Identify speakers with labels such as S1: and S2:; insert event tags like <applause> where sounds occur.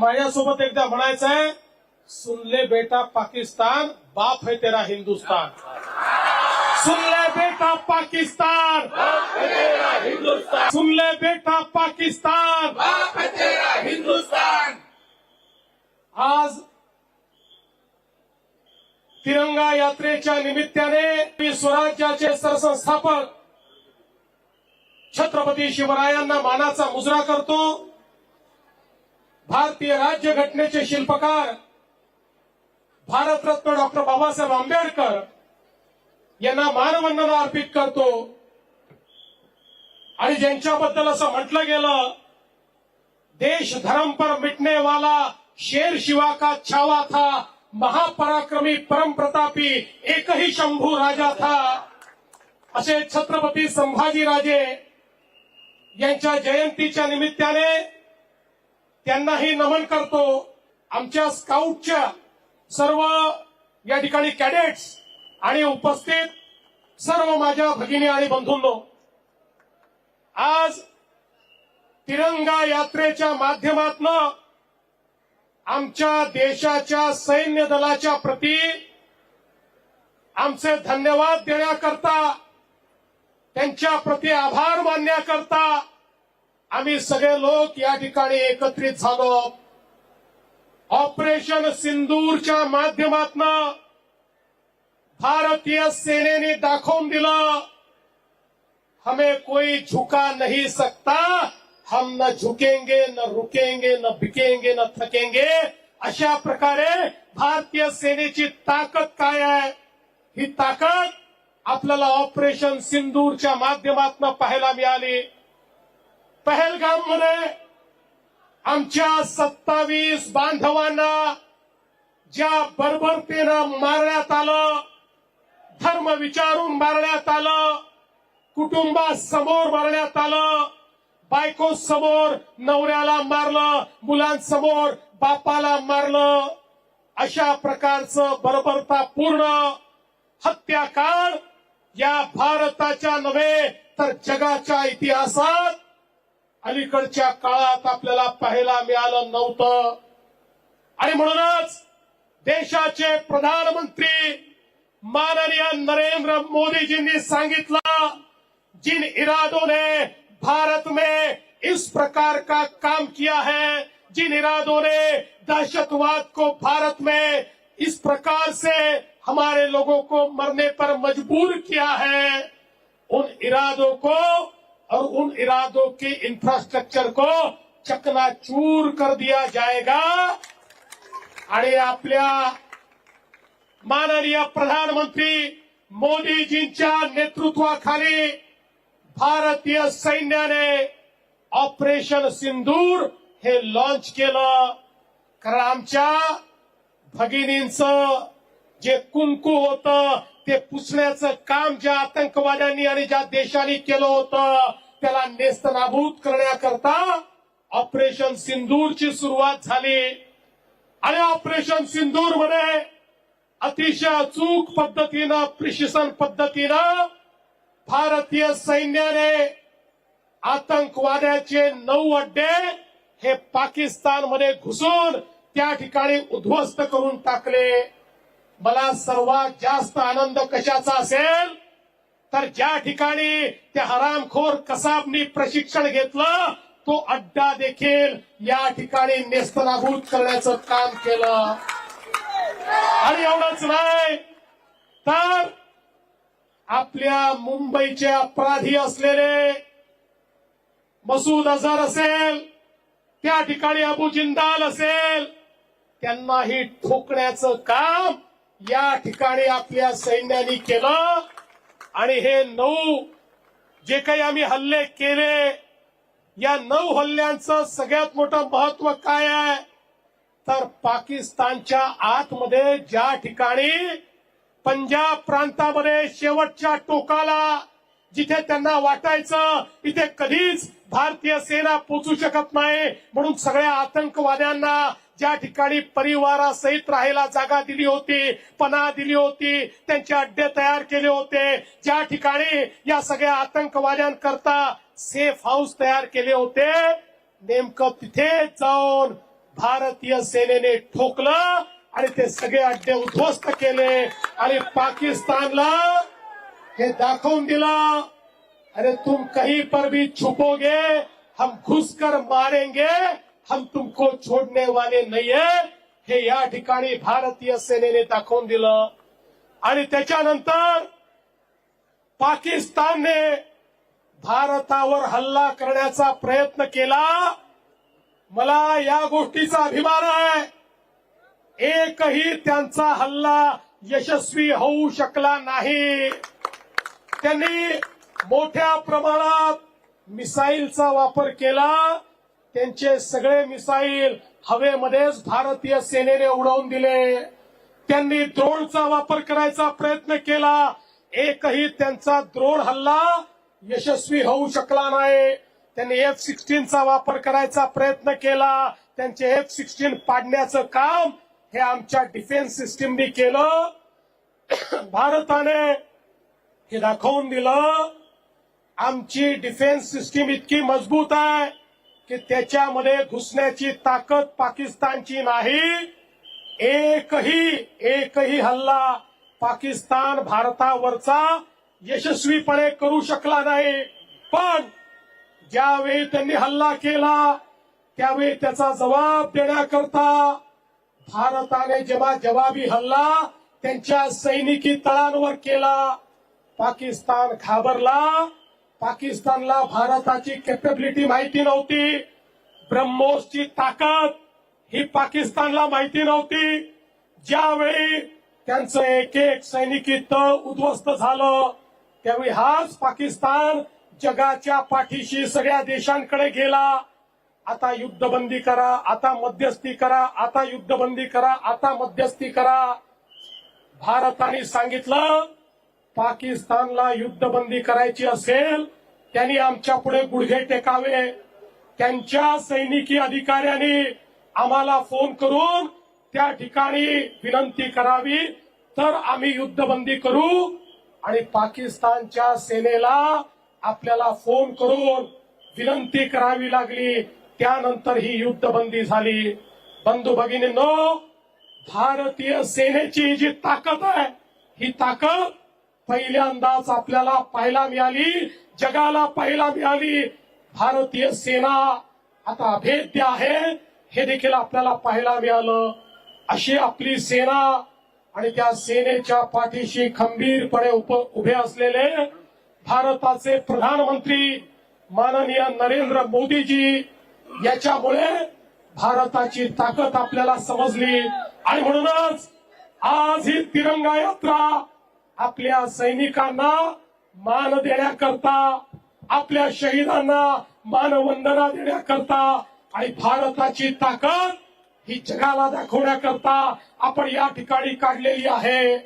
S1: माझ्यासोबत एकदा म्हणायचं आहे सुनले बेटा पाकिस्तान बाप है तेरा हिंदुस्तान. सुनले बेटा पाकिस्तान.
S2: हिंदुस्तान
S1: सुनले बेटा पाकिस्तान.
S2: बाप है तेरा हिंदुस्तान
S1: आज तिरंगा यात्रेच्या निमित्ताने स्वराज्याचे सरसंस्थापक छत्रपती शिवरायांना मानाचा मुजरा करतो. भारतीय राज्यघटनेचे शिल्पकार भारतरत्न डॉक्टर बाबासाहेब आंबेडकर यांना मानवंदना अर्पित करतो. आणि ज्यांच्याबद्दल असं म्हटलं गेलं देश धर्म पर मिटने वाला शेर शिवा का छावा था महापराक्रमी परम प्रतापी एकही शंभू राजा था. असे छत्रपती संभाजी राजे यांच्या जयंतीच्या निमित्ताने त्यांनाही नमन करतो. आमच्या स्काउटच्या सर्व या ठिकाणी कॅडेट्स आणि उपस्थित सर्व माझ्या भगिनी आणि बंधूंनो आज तिरंगा यात्रेच्या माध्यमातनं आमच्या देशाच्या सैन्य दलाच्या प्रती आमचे धन्यवाद देण्याकरता त्यांच्या प्रती आभार मानण्याकरता आम्ही सगळे लोक या ठिकाणी एकत्रित झालो. ऑपरेशन सिंदूरच्या माध्यमातून भारतीय सेनेने दाखवून दिलं हमें कोई झुका नहीं सकता हम न झुकेंगे न रुकेंगे न बिकेंगे न थकेंगे. अशा प्रकारे भारतीय सेनेची ताकद काय आहे? ही ताकद आपल्याला ऑपरेशन सिंदूरच्या माध्यमातून पाहायला मिळाली. पहलगाममध्ये आमच्या सत्तावीस बांधवांना ज्या बर्बरतेनं मारण्यात आलं धर्म विचारून मारण्यात आलं कुटुंबासमोर मारण्यात आलं बायको समोर नवऱ्याला मारलं मुलांसमोर बापाला मारलं अशा प्रकारचं बर्बरतापूर्ण हत्याकांड या भारताच्या नव्हे तर जगाच्या इतिहासात आणि म्हणूनच देशाचे प्रधानमंत्री माननीय नरेंद्र मोदीजींनी सांगितलं, जिन इरादों ने भारत में इस प्रकार का काम किया है, जिन इरादों ने दहशतवाद को भारत में इस प्रकार से हमारे लोगों को मरने पर मजबूर किया है, उन इरादों को और उन इरादों के इंफ्रास्ट्रक्चर को चकनाचूर कर दिया जाएगा। आणि आपल्या माननीय प्रधानमंत्री मोदीजींच्या नेतृत्वाखाली भारतीय सैन्याने ऑपरेशन सिंदूर हे लॉन्च केलं. कारण आमच्या भगिनींचं जे कुंकू होतं ते पुसण्याचं काम ज्या आतंकवाद्यांनी आणि ज्या देशांनी केलं होतं त्याला नेस्तनाभूत करण्याकरता ऑपरेशन सिंदूरची सुरुवात झाली. आणि ऑपरेशन सिंदूरमध्ये अतिशय अचूक पद्धतीनं प्रिशिसन पद्धतीनं भारतीय सैन्याने आतंकवाद्याचे नऊ अड्डे हे पाकिस्तानमध्ये घुसून त्या ठिकाणी उद्ध्वस्त करून टाकले. मला सर्वात जास्त आनंद कशाचा असेल? तर ज्या ठिकाणी त्या हरामखोर कसाबनी प्रशिक्षण घेतलं तो अड्डा देखील या ठिकाणी नेस्तनाभूत करण्याचं काम केलं. आणि एवढंच नाही तर आपल्या मुंबईचे अपराधी असलेले मसूद अझहर असेल त्या ठिकाणी अबू जिंदाल असेल त्यांनाही ठोकण्याचं काम या ठिकाणी आपल्या सैन्याने केलं आणि हे नऊ जे काही आम्ही हल्ले केले या नऊ हल्ल्यांचं सगळ्यात मोठं महत्त्व काय आहे? तर पाकिस्तानच्या आतमध्ये ज्या ठिकाणी पंजाब प्रांतामध्ये शेवटच्या टोकाला जिथे त्यांना वाटायचं इथे कधीच भारतीय सेना पोचू शकत नाही म्हणून सगळ्या आतंकवाद्यांना ज्या ठिकाणी परिवारासहित राहायला जागा दिली होती पना दिली होती त्यांचे अड्डे तयार केले होते ज्या ठिकाणी या सगळ्या आतंकवाद्यांकरता सेफ हाऊस तयार केले होते नेमकं तिथे जाऊन भारतीय सेनेने ठोकलं आणि ते सगळे अड्डे उद्ध्वस्त केले आणि पाकिस्तानला हे दाखवून दिलं अरे तुम कहीं पर भी छुपोगे हम घुसकर मारेंगे हम तुमको छोडने वाले नाहीये हे या ठिकाणी भारतीय सेनेने दाखवून दिलं. आणि त्याच्यानंतर पाकिस्तानने भारतावर हल्ला करण्याचा प्रयत्न केला. मला या गोष्टीचा अभिमान आहे. एकही त्यांचा हल्ला यशस्वी होऊ शकला नाही. त्यांनी मोठ्या प्रमाणात मिसाईलचा वापर केला. त्यांचे सगळे मिसाईल हवेमध्येच भारतीय सेनेने उडवून दिले. त्यांनी द्रोणचा वापर करायचा प्रयत्न केला. एकही त्यांचा द्रोण हल्ला यशस्वी होऊ शकला नाही. त्यांनी एफ सिक्स्टीनचा वापर करायचा प्रयत्न केला. त्यांचे एफ सिक्स्टीन पाडण्याचं काम हे आमच्या डिफेन्स सिस्टीमनी केलं. <coughs> भारताने हे दाखवून दिलं. आमची डिफेन्स सिस्टीम इतकी मजबूत आहे. की त्याच्यामध्ये घुसण्याची ताकद पाकिस्तानची नाही. एकही एकही हल्ला पाकिस्तान भारतावरचा यशस्वीपणे करू शकला नाही. पण ज्यावेळी त्यांनी हल्ला केला त्यावेळी त्याचा जबाब देण्याकरता भारताने जेव्हा जवाबी हल्ला त्यांच्या सैनिकी तळांवर केला पाकिस्तान घाबरला पाकिस्तानला भारताची कॅपेबिलिटी माहिती नव्हती. ब्रह्मोसची ताकद ही पाकिस्तानला माहिती नव्हती. ज्यावेळी त्यांचं एक एक सैनिकी तळ उद्ध्वस्त झालं त्यावेळी हाच पाकिस्तान जगाच्या पाठीशी सगळ्या देशांकडे गेला. आता युद्धबंदी करा आता मध्यस्थी करा आता युद्धबंदी करा आता मध्यस्थी करा. भारताने सांगितलं पाकिस्तानला युद्धबंदी करायची असेल त्यांनी आमच्या पुढे गुडघे टेकावे. त्यांच्या सैनिकी अधिकाऱ्यांनी आम्हाला फोन करून त्या ठिकाणी विनंती करावी. तर आम्ही युद्धबंदी करू आणि पाकिस्तानच्या सेनेला आपल्याला फोन करून विनंती करावी लागली. त्यानंतर ही युद्धबंदी झाली. बंधू भगिनींनो भारतीय सेनेची जी ताकद आहे ही ताकद पहिल्यांदाच आपल्याला पाहायला मिळाली. जगाला पाहायला मिळाली. भारतीय सेना आता अभेद्य आहे. हे देखील आपल्याला पाहायला मिळालं. अशी आपली सेना आणि त्या सेनेच्या पाठीशी खंबीरपणे उभे असलेले भारताचे प्रधानमंत्री माननीय नरेंद्र मोदीजी याच्यामुळे भारताची ताकद आपल्याला समजली. आणि म्हणूनच आज ही तिरंगा यात्रा आपल्या सैनिकांना मान देण्याकरता आपल्या शहीदांना मानवंदना देण्याकरता आणि भारताची ताकद ही जगाला दाखवण्याकरता आपण या ठिकाणी काढलेली आहे.